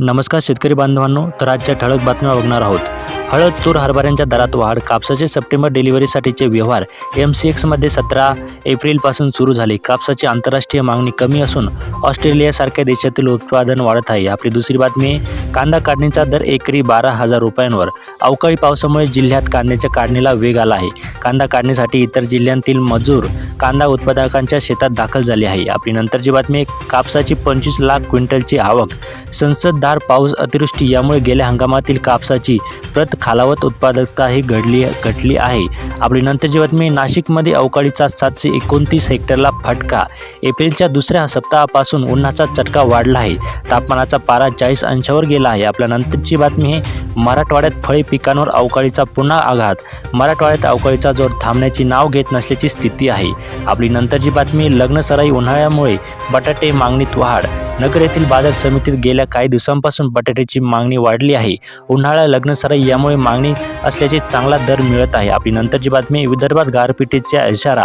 नमस्कार शेतकरी बांधवांनो तर आजच्या ठळक बातम्या बघणार आहोत. हळद तूर हरभऱ्यांच्या दरात वाढ. कापसाचे सप्टेंबर डिलिव्हरीसाठीचे व्यवहार. एम सी एक्समध्ये सतरा एप्रिलपासून सुरू झाले. कापसाची आंतरराष्ट्रीय मागणी कमी असून ऑस्ट्रेलियासारख्या देशातील उत्पादन वाढत आहे. आपली दुसरी बातमी कांदा काढणीचा दर एकरी बारा हजार रुपयांवर. अवकाळी पावसामुळे जिल्ह्यात कांद्याच्या काढणीला वेग आला आहे. कांदा काढणीसाठी इतर जिल्ह्यांतील मजूर कांदा उत्पादकांच्या शेतात दाखल झाले आहे. आपली नंतरची बातमी कापसाची पंचवीस लाख क्विंटलची आवक. संसदधार पाऊस अतिवृष्टी यामुळे गेल्या हंगामातील कापसाची प्रत खालावत उत्पादकताही घडली घटली आहे. आपली नंतरची बातमी नाशिकमध्ये अवकाळीचा सातशे एकोणतीस हेक्टरला फटका. एप्रिलच्या दुसऱ्या सप्ताहापासून उन्हाचा चटका वाढला आहे. तापमानाचा पारा चाळीस अंशावर गेला आहे. आपल्या नंतरची बातमी आहे मराठवाड्यात फळे पिकांवर अवकाळीचा पुन्हा आघात. मराठवाड्यात अवकाळीचा जोर थांबण्याची नाव घेत नसल्याची स्थिती आहे. आपली नंतरची बातमी लग्नसराई उन्हाळ्यामुळे बटाटे मागणीत वाढ. नगर येथील बाजार समितीत गेल्या काही दिवसांपासून बटाट्याची मागणी वाढली आहे. उन्हाळा लग्नसराई यामुळे मागणी असल्याचे चांगला दर मिळत आहे. आपली नंतरची बातमी विदर्भात गारपिटीचा इशारा.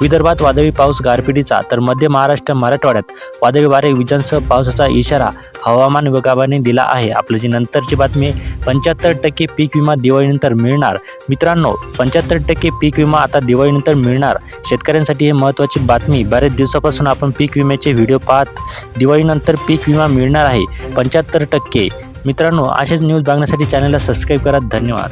विदर्भात वादळी पाऊस गारपिटीचा तर मध्य महाराष्ट्र मराठवाड्यात वादळी वारे विजांसह पावसाचा इशारा हवामान विभागाने दिला आहे. आपल्याची नंतरची बातमी पंच्याहत्तर टक्के पीक विमा दिवाळीनंतर मिळणार. मित्रांनो पंच्याहत्तर टक्के पीक विमा आता दिवाळीनंतर मिळणार. शेतकऱ्यांसाठी हे महत्त्वाची बातमी. बऱ्याच दिवसापासून आपण पीक विम्याचे व्हिडिओ पाहत दिवाळीनंतर पीक विमा मिळणार आहे. पंच्याहत्तर टक्के. मित्रांनो असेच न्यूज बघण्यासाठी चॅनलला सबस्क्राईब करा. धन्यवाद.